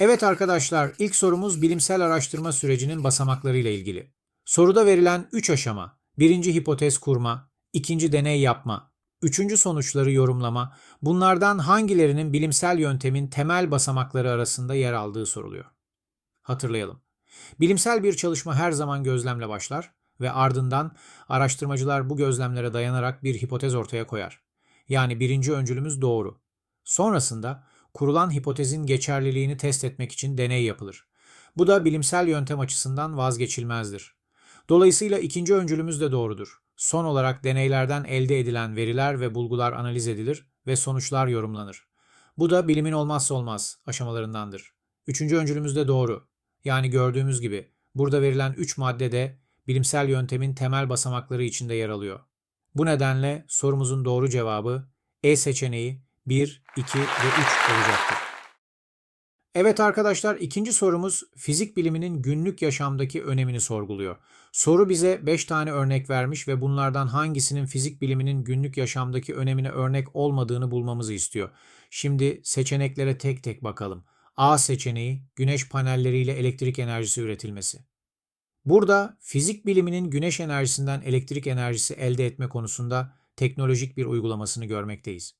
Evet arkadaşlar, ilk sorumuz bilimsel araştırma sürecinin basamaklarıyla ilgili. Soruda verilen 3 aşama, birinci hipotez kurma, ikinci deney yapma, üçüncü sonuçları yorumlama, bunlardan hangilerinin bilimsel yöntemin temel basamakları arasında yer aldığı soruluyor. Hatırlayalım. Bilimsel bir çalışma her zaman gözlemle başlar ve ardından araştırmacılar bu gözlemlere dayanarak bir hipotez ortaya koyar. Yani birinci öncülümüz doğru. Sonrasında kurulan hipotezin geçerliliğini test etmek için deney yapılır. Bu da bilimsel yöntem açısından vazgeçilmezdir. Dolayısıyla ikinci öncülümüz de doğrudur. Son olarak deneylerden elde edilen veriler ve bulgular analiz edilir ve sonuçlar yorumlanır. Bu da bilimin olmazsa olmaz aşamalarındandır. Üçüncü öncülümüz de doğru. Yani gördüğümüz gibi burada verilen 3 madde de bilimsel yöntemin temel basamakları içinde yer alıyor. Bu nedenle sorumuzun doğru cevabı E seçeneği 1, 2 ve 3 olacaktır. Evet arkadaşlar ikinci sorumuz fizik biliminin günlük yaşamdaki önemini sorguluyor. Soru bize 5 tane örnek vermiş ve bunlardan hangisinin fizik biliminin günlük yaşamdaki önemine örnek olmadığını bulmamızı istiyor. Şimdi seçeneklere tek tek bakalım. A seçeneği güneş panelleriyle elektrik enerjisi üretilmesi. Burada fizik biliminin güneş enerjisinden elektrik enerjisi elde etme konusunda teknolojik bir uygulamasını görmekteyiz.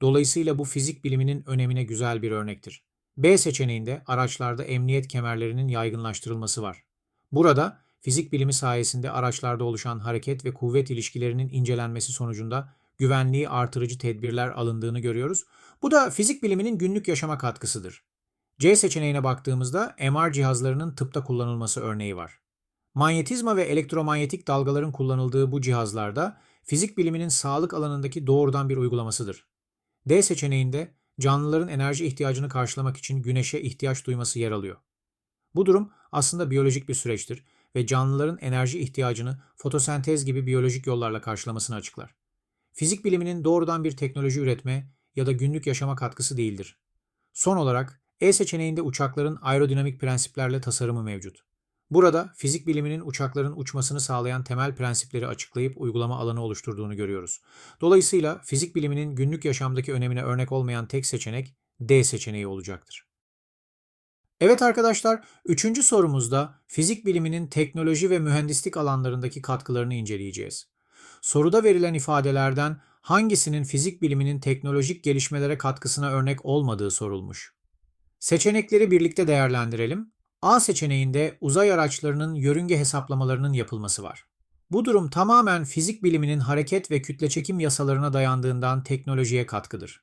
Dolayısıyla bu fizik biliminin önemine güzel bir örnektir. B seçeneğinde araçlarda emniyet kemerlerinin yaygınlaştırılması var. Burada fizik bilimi sayesinde araçlarda oluşan hareket ve kuvvet ilişkilerinin incelenmesi sonucunda güvenliği artırıcı tedbirler alındığını görüyoruz. Bu da fizik biliminin günlük yaşama katkısıdır. C seçeneğine baktığımızda MR cihazlarının tıpta kullanılması örneği var. Manyetizma ve elektromanyetik dalgaların kullanıldığı bu cihazlarda fizik biliminin sağlık alanındaki doğrudan bir uygulamasıdır. D seçeneğinde canlıların enerji ihtiyacını karşılamak için güneşe ihtiyaç duyması yer alıyor. Bu durum aslında biyolojik bir süreçtir ve canlıların enerji ihtiyacını fotosentez gibi biyolojik yollarla karşılamasını açıklar. Fizik biliminin doğrudan bir teknoloji üretme ya da günlük yaşama katkısı değildir. Son olarak E seçeneğinde uçakların aerodinamik prensiplerle tasarımı mevcut. Burada fizik biliminin uçakların uçmasını sağlayan temel prensipleri açıklayıp uygulama alanı oluşturduğunu görüyoruz. Dolayısıyla fizik biliminin günlük yaşamdaki önemine örnek olmayan tek seçenek D seçeneği olacaktır. Evet arkadaşlar, üçüncü sorumuzda fizik biliminin teknoloji ve mühendislik alanlarındaki katkılarını inceleyeceğiz. Soruda verilen ifadelerden hangisinin fizik biliminin teknolojik gelişmelere katkısına örnek olmadığı sorulmuş. Seçenekleri birlikte değerlendirelim. A seçeneğinde uzay araçlarının yörünge hesaplamalarının yapılması var. Bu durum tamamen fizik biliminin hareket ve kütle çekim yasalarına dayandığından teknolojiye katkıdır.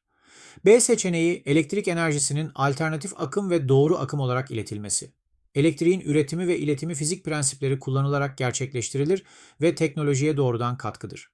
B seçeneği elektrik enerjisinin alternatif akım ve doğru akım olarak iletilmesi. Elektriğin üretimi ve iletimi fizik prensipleri kullanılarak gerçekleştirilir ve teknolojiye doğrudan katkıdır.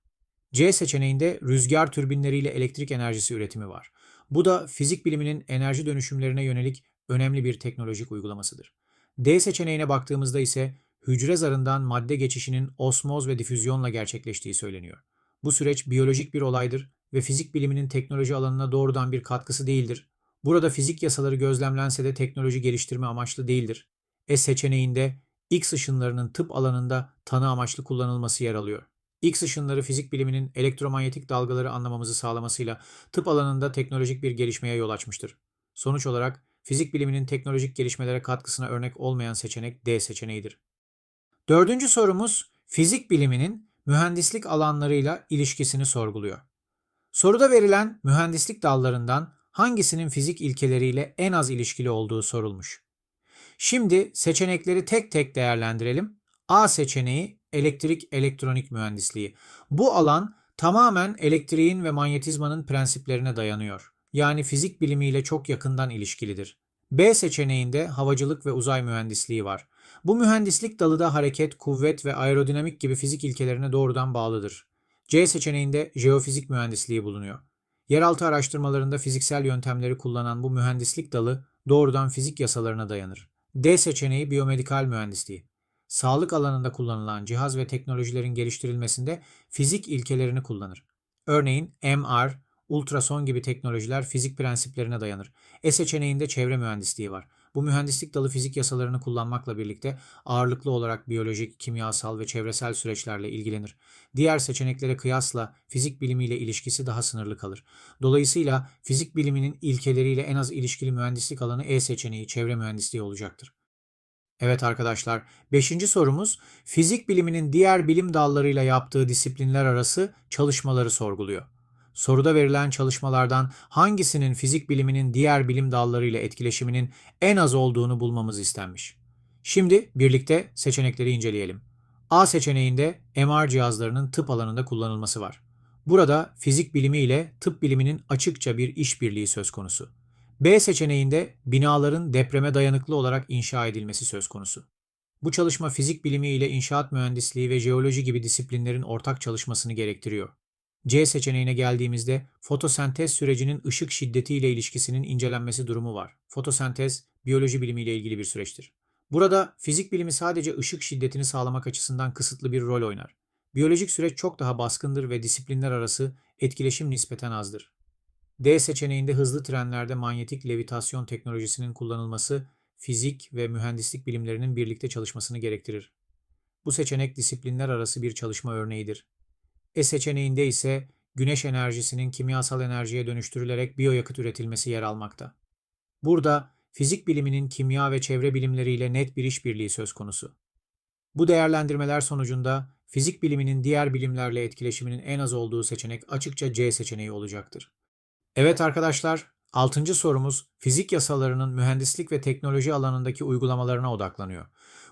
C seçeneğinde rüzgar türbinleriyle elektrik enerjisi üretimi var. Bu da fizik biliminin enerji dönüşümlerine yönelik önemli bir teknolojik uygulamasıdır. D seçeneğine baktığımızda ise hücre zarından madde geçişinin osmoz ve difüzyonla gerçekleştiği söyleniyor. Bu süreç biyolojik bir olaydır ve fizik biliminin teknoloji alanına doğrudan bir katkısı değildir. Burada fizik yasaları gözlemlense de teknoloji geliştirme amaçlı değildir. E seçeneğinde X ışınlarının tıp alanında tanı amaçlı kullanılması yer alıyor. X ışınları fizik biliminin elektromanyetik dalgaları anlamamızı sağlamasıyla tıp alanında teknolojik bir gelişmeye yol açmıştır. Sonuç olarak fizik biliminin teknolojik gelişmelere katkısına örnek olmayan seçenek D seçeneğidir. Dördüncü sorumuz fizik biliminin mühendislik alanlarıyla ilişkisini sorguluyor. Soruda verilen mühendislik dallarından hangisinin fizik ilkeleriyle en az ilişkili olduğu sorulmuş. Şimdi seçenekleri tek tek değerlendirelim. A seçeneği elektrik elektronik mühendisliği. Bu alan tamamen elektriğin ve manyetizmanın prensiplerine dayanıyor. Yani fizik bilimiyle çok yakından ilişkilidir. B seçeneğinde havacılık ve uzay mühendisliği var. Bu mühendislik dalı da hareket, kuvvet ve aerodinamik gibi fizik ilkelerine doğrudan bağlıdır. C seçeneğinde jeofizik mühendisliği bulunuyor. Yeraltı araştırmalarında fiziksel yöntemleri kullanan bu mühendislik dalı doğrudan fizik yasalarına dayanır. D seçeneği biyomedikal mühendisliği. Sağlık alanında kullanılan cihaz ve teknolojilerin geliştirilmesinde fizik ilkelerini kullanır. Örneğin MR, ultrason gibi teknolojiler fizik prensiplerine dayanır. E seçeneğinde çevre mühendisliği var. Bu mühendislik dalı fizik yasalarını kullanmakla birlikte ağırlıklı olarak biyolojik, kimyasal ve çevresel süreçlerle ilgilenir. Diğer seçeneklere kıyasla fizik bilimiyle ilişkisi daha sınırlı kalır. Dolayısıyla fizik biliminin ilkeleriyle en az ilişkili mühendislik alanı E seçeneği çevre mühendisliği olacaktır. Evet arkadaşlar, beşinci sorumuz fizik biliminin diğer bilim dallarıyla yaptığı disiplinler arası çalışmaları sorguluyor. Soruda verilen çalışmalardan hangisinin fizik biliminin diğer bilim dallarıyla etkileşiminin en az olduğunu bulmamız istenmiş. Şimdi birlikte seçenekleri inceleyelim. A seçeneğinde MR cihazlarının tıp alanında kullanılması var. Burada fizik bilimi ile tıp biliminin açıkça bir işbirliği söz konusu. B seçeneğinde binaların depreme dayanıklı olarak inşa edilmesi söz konusu. Bu çalışma fizik bilimi ile inşaat mühendisliği ve jeoloji gibi disiplinlerin ortak çalışmasını gerektiriyor. C seçeneğine geldiğimizde fotosentez sürecinin ışık şiddeti ile ilişkisinin incelenmesi durumu var. Fotosentez biyoloji bilimiyle ilgili bir süreçtir. Burada fizik bilimi sadece ışık şiddetini sağlamak açısından kısıtlı bir rol oynar. Biyolojik süreç çok daha baskındır ve disiplinler arası etkileşim nispeten azdır. D seçeneğinde hızlı trenlerde manyetik levitasyon teknolojisinin kullanılması fizik ve mühendislik bilimlerinin birlikte çalışmasını gerektirir. Bu seçenek disiplinler arası bir çalışma örneğidir. E seçeneğinde ise güneş enerjisinin kimyasal enerjiye dönüştürülerek biyoyakıt üretilmesi yer almakta. Burada fizik biliminin kimya ve çevre bilimleriyle net bir işbirliği söz konusu. Bu değerlendirmeler sonucunda fizik biliminin diğer bilimlerle etkileşiminin en az olduğu seçenek açıkça C seçeneği olacaktır. Evet arkadaşlar, 6. sorumuz fizik yasalarının mühendislik ve teknoloji alanındaki uygulamalarına odaklanıyor.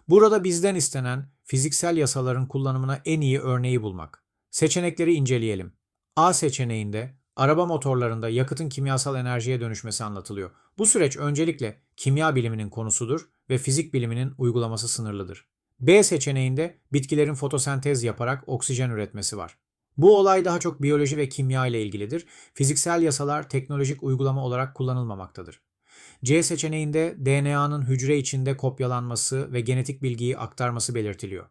Burada bizden istenen fiziksel yasaların kullanımına en iyi örneği bulmak. Seçenekleri inceleyelim. A seçeneğinde araba motorlarında yakıtın kimyasal enerjiye dönüşmesi anlatılıyor. Bu süreç öncelikle kimya biliminin konusudur ve fizik biliminin uygulaması sınırlıdır. B seçeneğinde bitkilerin fotosentez yaparak oksijen üretmesi var. Bu olay daha çok biyoloji ve kimya ile ilgilidir. Fiziksel yasalar teknolojik uygulama olarak kullanılmamaktadır. C seçeneğinde DNA'nın hücre içinde kopyalanması ve genetik bilgiyi aktarması belirtiliyor.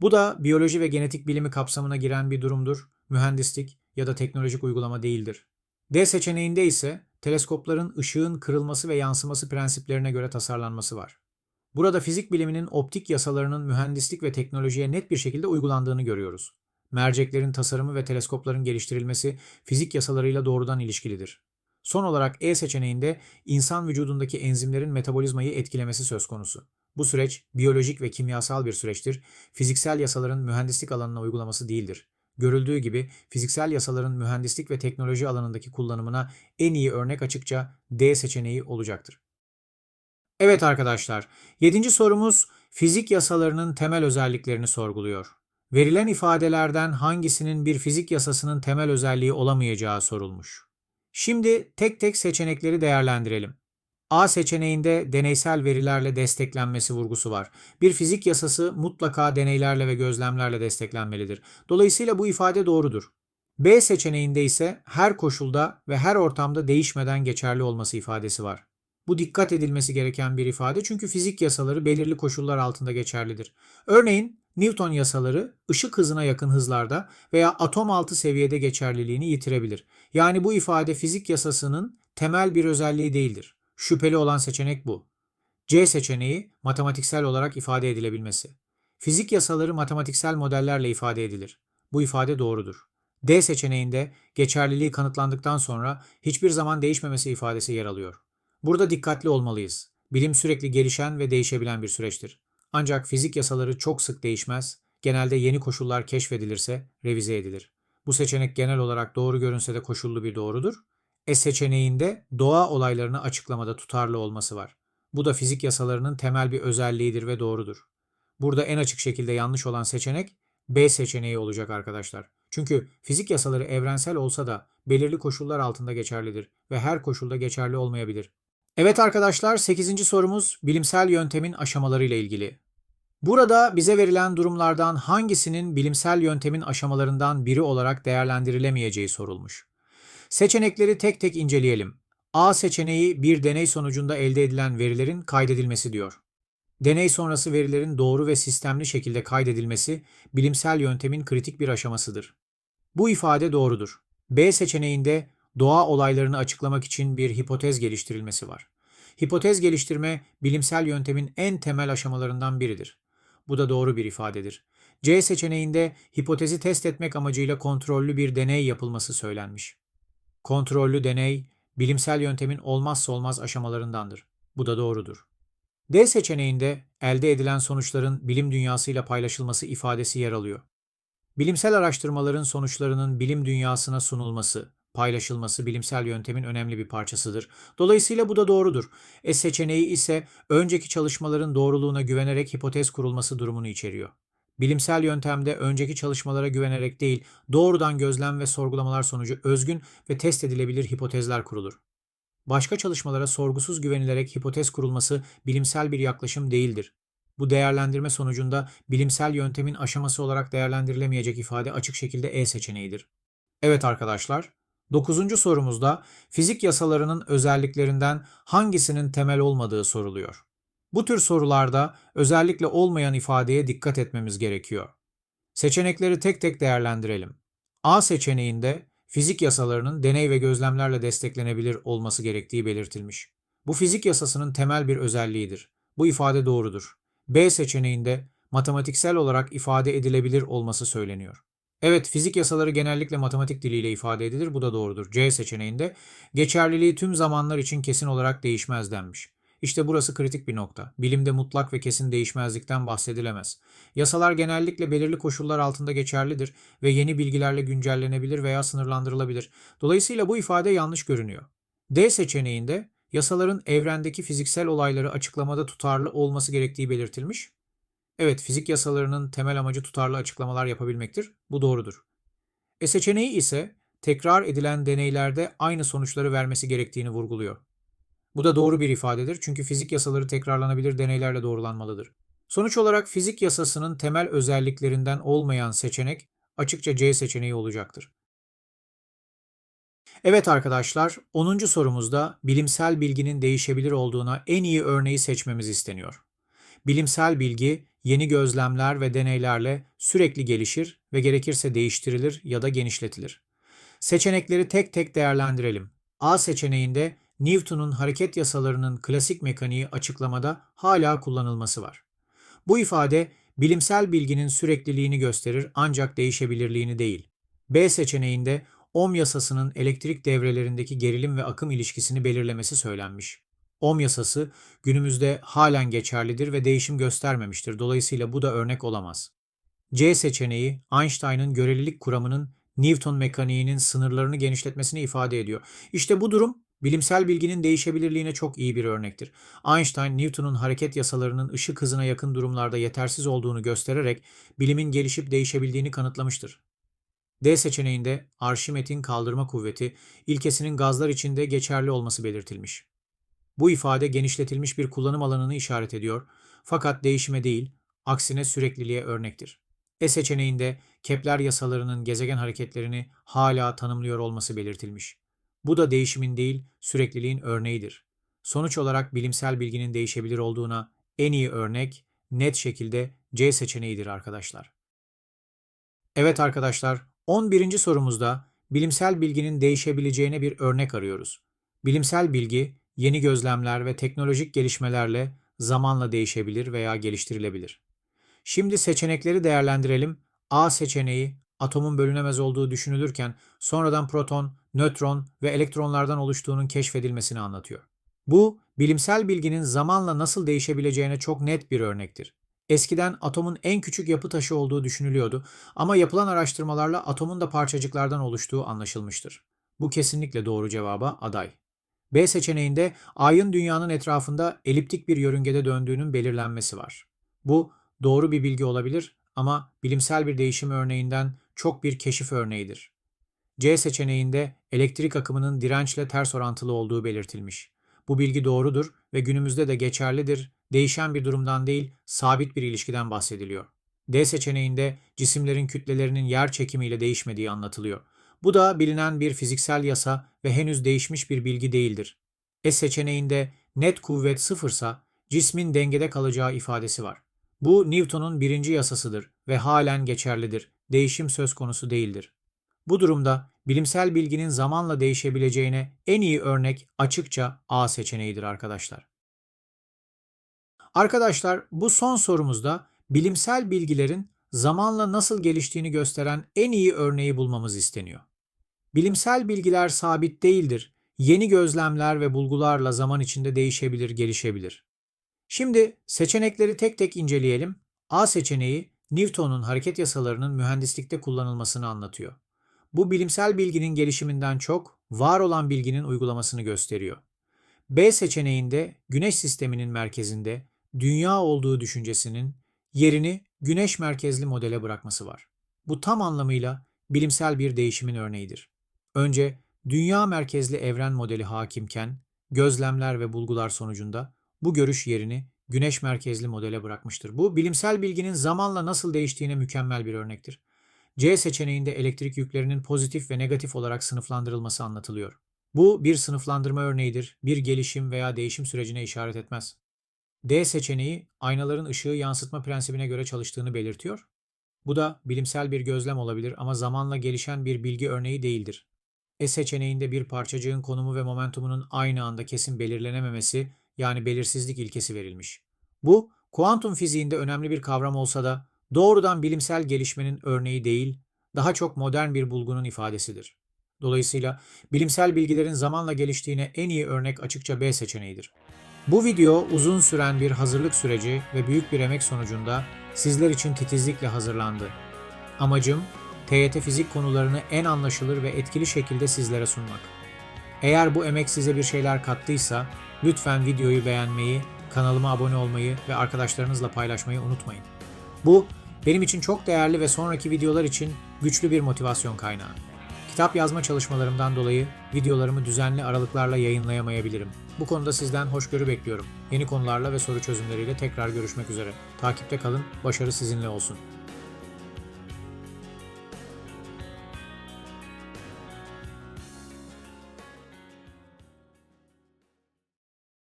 Bu da biyoloji ve genetik bilimi kapsamına giren bir durumdur. Mühendislik ya da teknolojik uygulama değildir. D seçeneğinde ise teleskopların ışığın kırılması ve yansıması prensiplerine göre tasarlanması var. Burada fizik biliminin optik yasalarının mühendislik ve teknolojiye net bir şekilde uygulandığını görüyoruz. Merceklerin tasarımı ve teleskopların geliştirilmesi fizik yasalarıyla doğrudan ilişkilidir. Son olarak E seçeneğinde insan vücudundaki enzimlerin metabolizmayı etkilemesi söz konusu. Bu süreç biyolojik ve kimyasal bir süreçtir. Fiziksel yasaların mühendislik alanına uygulaması değildir. Görüldüğü gibi fiziksel yasaların mühendislik ve teknoloji alanındaki kullanımına en iyi örnek açıkça D seçeneği olacaktır. Evet arkadaşlar, 7. sorumuz fizik yasalarının temel özelliklerini sorguluyor. Verilen ifadelerden hangisinin bir fizik yasasının temel özelliği olamayacağı sorulmuş. Şimdi tek tek seçenekleri değerlendirelim. A seçeneğinde deneysel verilerle desteklenmesi vurgusu var. Bir fizik yasası mutlaka deneylerle ve gözlemlerle desteklenmelidir. Dolayısıyla bu ifade doğrudur. B seçeneğinde ise her koşulda ve her ortamda değişmeden geçerli olması ifadesi var. Bu dikkat edilmesi gereken bir ifade çünkü fizik yasaları belirli koşullar altında geçerlidir. Örneğin Newton yasaları ışık hızına yakın hızlarda veya atom altı seviyede geçerliliğini yitirebilir. Yani bu ifade fizik yasasının temel bir özelliği değildir. Şüpheli olan seçenek bu. C seçeneği matematiksel olarak ifade edilebilmesi. Fizik yasaları matematiksel modellerle ifade edilir. Bu ifade doğrudur. D seçeneğinde geçerliliği kanıtlandıktan sonra hiçbir zaman değişmemesi ifadesi yer alıyor. Burada dikkatli olmalıyız. Bilim sürekli gelişen ve değişebilen bir süreçtir. Ancak fizik yasaları çok sık değişmez. Genelde yeni koşullar keşfedilirse revize edilir. Bu seçenek genel olarak doğru görünse de koşullu bir doğrudur. E seçeneğinde doğa olaylarını açıklamada tutarlı olması var. Bu da fizik yasalarının temel bir özelliğidir ve doğrudur. Burada en açık şekilde yanlış olan seçenek B seçeneği olacak arkadaşlar. Çünkü fizik yasaları evrensel olsa da belirli koşullar altında geçerlidir ve her koşulda geçerli olmayabilir. Evet arkadaşlar 8. sorumuz bilimsel yöntemin aşamaları ile ilgili. Burada bize verilen durumlardan hangisinin bilimsel yöntemin aşamalarından biri olarak değerlendirilemeyeceği sorulmuş. Seçenekleri tek tek inceleyelim. A seçeneği bir deney sonucunda elde edilen verilerin kaydedilmesi diyor. Deney sonrası verilerin doğru ve sistemli şekilde kaydedilmesi bilimsel yöntemin kritik bir aşamasıdır. Bu ifade doğrudur. B seçeneğinde doğa olaylarını açıklamak için bir hipotez geliştirilmesi var. hipotez geliştirme bilimsel yöntemin en temel aşamalarından biridir. Bu da doğru bir ifadedir. C seçeneğinde hipotezi test etmek amacıyla kontrollü bir deney yapılması söylenmiş. Kontrollü deney, bilimsel yöntemin olmazsa olmaz aşamalarındandır. Bu da doğrudur. D seçeneğinde elde edilen sonuçların bilim dünyasıyla paylaşılması ifadesi yer alıyor. Bilimsel araştırmaların sonuçlarının bilim dünyasına sunulması, paylaşılması bilimsel yöntemin önemli bir parçasıdır. Dolayısıyla bu da doğrudur. E seçeneği ise önceki çalışmaların doğruluğuna güvenerek hipotez kurulması durumunu içeriyor. Bilimsel yöntemde önceki çalışmalara güvenerek değil, doğrudan gözlem ve sorgulamalar sonucu özgün ve test edilebilir hipotezler kurulur. Başka çalışmalara sorgusuz güvenilerek hipotez kurulması bilimsel bir yaklaşım değildir. Bu değerlendirme sonucunda bilimsel yöntemin aşaması olarak değerlendirilemeyecek ifade açık şekilde E seçeneğidir. Evet arkadaşlar, 9. sorumuzda fizik yasalarının özelliklerinden hangisinin temel olmadığı soruluyor. Bu tür sorularda özellikle olmayan ifadeye dikkat etmemiz gerekiyor. Seçenekleri tek tek değerlendirelim. A seçeneğinde fizik yasalarının deney ve gözlemlerle desteklenebilir olması gerektiği belirtilmiş. Bu fizik yasasının temel bir özelliğidir. Bu ifade doğrudur. B seçeneğinde matematiksel olarak ifade edilebilir olması söyleniyor. Evet, fizik yasaları genellikle matematik diliyle ifade edilir. Bu da doğrudur. C seçeneğinde geçerliliği tüm zamanlar için kesin olarak değişmez denmiş. İşte burası kritik bir nokta. Bilimde mutlak ve kesin değişmezlikten bahsedilemez. Yasalar genellikle belirli koşullar altında geçerlidir ve yeni bilgilerle güncellenebilir veya sınırlandırılabilir. Dolayısıyla bu ifade yanlış görünüyor. D seçeneğinde yasaların evrendeki fiziksel olayları açıklamada tutarlı olması gerektiği belirtilmiş. Evet, fizik yasalarının temel amacı tutarlı açıklamalar yapabilmektir. Bu doğrudur. E seçeneği ise tekrar edilen deneylerde aynı sonuçları vermesi gerektiğini vurguluyor. Bu da doğru bir ifadedir çünkü fizik yasaları tekrarlanabilir deneylerle doğrulanmalıdır. Sonuç olarak fizik yasasının temel özelliklerinden olmayan seçenek açıkça C seçeneği olacaktır. Evet arkadaşlar, 10. sorumuzda bilimsel bilginin değişebilir olduğuna en iyi örneği seçmemiz isteniyor. Bilimsel bilgi yeni gözlemler ve deneylerle sürekli gelişir ve gerekirse değiştirilir ya da genişletilir. Seçenekleri tek tek değerlendirelim. A seçeneğinde Newton'un hareket yasalarının klasik mekaniği açıklamada hala kullanılması var. Bu ifade bilimsel bilginin sürekliliğini gösterir ancak değişebilirliğini değil. B seçeneğinde Ohm yasasının elektrik devrelerindeki gerilim ve akım ilişkisini belirlemesi söylenmiş. Ohm yasası günümüzde halen geçerlidir ve değişim göstermemiştir. Dolayısıyla bu da örnek olamaz. C seçeneği Einstein'ın görelilik kuramının Newton mekaniğinin sınırlarını genişletmesini ifade ediyor. İşte bu durum bilimsel bilginin değişebilirliğine çok iyi bir örnektir. Einstein, Newton'un hareket yasalarının ışık hızına yakın durumlarda yetersiz olduğunu göstererek bilimin gelişip değişebildiğini kanıtlamıştır. D seçeneğinde Arşimet'in kaldırma kuvveti ilkesinin gazlar içinde geçerli olması belirtilmiş. Bu ifade genişletilmiş bir kullanım alanını işaret ediyor fakat değişime değil, aksine sürekliliğe örnektir. E seçeneğinde Kepler yasalarının gezegen hareketlerini hala tanımlıyor olması belirtilmiş. Bu da değişimin değil, sürekliliğin örneğidir. Sonuç olarak bilimsel bilginin değişebilir olduğuna en iyi örnek net şekilde C seçeneğidir arkadaşlar. Evet arkadaşlar, 11. sorumuzda bilimsel bilginin değişebileceğine bir örnek arıyoruz. Bilimsel bilgi yeni gözlemler ve teknolojik gelişmelerle zamanla değişebilir veya geliştirilebilir. Şimdi seçenekleri değerlendirelim. A seçeneği atomun bölünemez olduğu düşünülürken sonradan proton, nötron ve elektronlardan oluştuğunun keşfedilmesini anlatıyor. Bu, bilimsel bilginin zamanla nasıl değişebileceğine çok net bir örnektir. Eskiden atomun en küçük yapı taşı olduğu düşünülüyordu ama yapılan araştırmalarla atomun da parçacıklardan oluştuğu anlaşılmıştır. Bu kesinlikle doğru cevaba aday. B seçeneğinde Ay'ın dünyanın etrafında eliptik bir yörüngede döndüğünün belirlenmesi var. Bu doğru bir bilgi olabilir ama bilimsel bir değişim örneğinden çok bir keşif örneğidir. C seçeneğinde elektrik akımının dirençle ters orantılı olduğu belirtilmiş. Bu bilgi doğrudur ve günümüzde de geçerlidir. Değişen bir durumdan değil, sabit bir ilişkiden bahsediliyor. D seçeneğinde cisimlerin kütlelerinin yer çekimiyle değişmediği anlatılıyor. Bu da bilinen bir fiziksel yasa ve henüz değişmiş bir bilgi değildir. S seçeneğinde net kuvvet sıfırsa cismin dengede kalacağı ifadesi var. Bu Newton'un birinci yasasıdır ve halen geçerlidir. Değişim söz konusu değildir. Bu durumda bilimsel bilginin zamanla değişebileceğine en iyi örnek açıkça A seçeneğidir arkadaşlar. Arkadaşlar bu son sorumuzda bilimsel bilgilerin zamanla nasıl geliştiğini gösteren en iyi örneği bulmamız isteniyor. Bilimsel bilgiler sabit değildir. Yeni gözlemler ve bulgularla zaman içinde değişebilir, gelişebilir. Şimdi seçenekleri tek tek inceleyelim. A seçeneği Newton'un hareket yasalarının mühendislikte kullanılmasını anlatıyor. Bu bilimsel bilginin gelişiminden çok var olan bilginin uygulamasını gösteriyor. B seçeneğinde Güneş sisteminin merkezinde dünya olduğu düşüncesinin yerini güneş merkezli modele bırakması var. Bu tam anlamıyla bilimsel bir değişimin örneğidir. Önce dünya merkezli evren modeli hakimken gözlemler ve bulgular sonucunda bu görüş yerini güneş merkezli modele bırakmıştır. Bu bilimsel bilginin zamanla nasıl değiştiğine mükemmel bir örnektir. C seçeneğinde elektrik yüklerinin pozitif ve negatif olarak sınıflandırılması anlatılıyor. Bu bir sınıflandırma örneğidir, bir gelişim veya değişim sürecine işaret etmez. D seçeneği aynaların ışığı yansıtma prensibine göre çalıştığını belirtiyor. Bu da bilimsel bir gözlem olabilir ama zamanla gelişen bir bilgi örneği değildir. E seçeneğinde bir parçacığın konumu ve momentumunun aynı anda kesin belirlenememesi yani belirsizlik ilkesi verilmiş. Bu kuantum fiziğinde önemli bir kavram olsa da doğrudan bilimsel gelişmenin örneği değil, daha çok modern bir bulgunun ifadesidir. Dolayısıyla bilimsel bilgilerin zamanla geliştiğine en iyi örnek açıkça B seçeneğidir. Bu video uzun süren bir hazırlık süreci ve büyük bir emek sonucunda sizler için titizlikle hazırlandı. Amacım TYT fizik konularını en anlaşılır ve etkili şekilde sizlere sunmak. Eğer bu emek size bir şeyler kattıysa lütfen videoyu beğenmeyi, kanalıma abone olmayı ve arkadaşlarınızla paylaşmayı unutmayın. Bu benim için çok değerli ve sonraki videolar için güçlü bir motivasyon kaynağı. Kitap yazma çalışmalarımdan dolayı videolarımı düzenli aralıklarla yayınlayamayabilirim. Bu konuda sizden hoşgörü bekliyorum. Yeni konularla ve soru çözümleriyle tekrar görüşmek üzere. Takipte kalın, başarı sizinle olsun.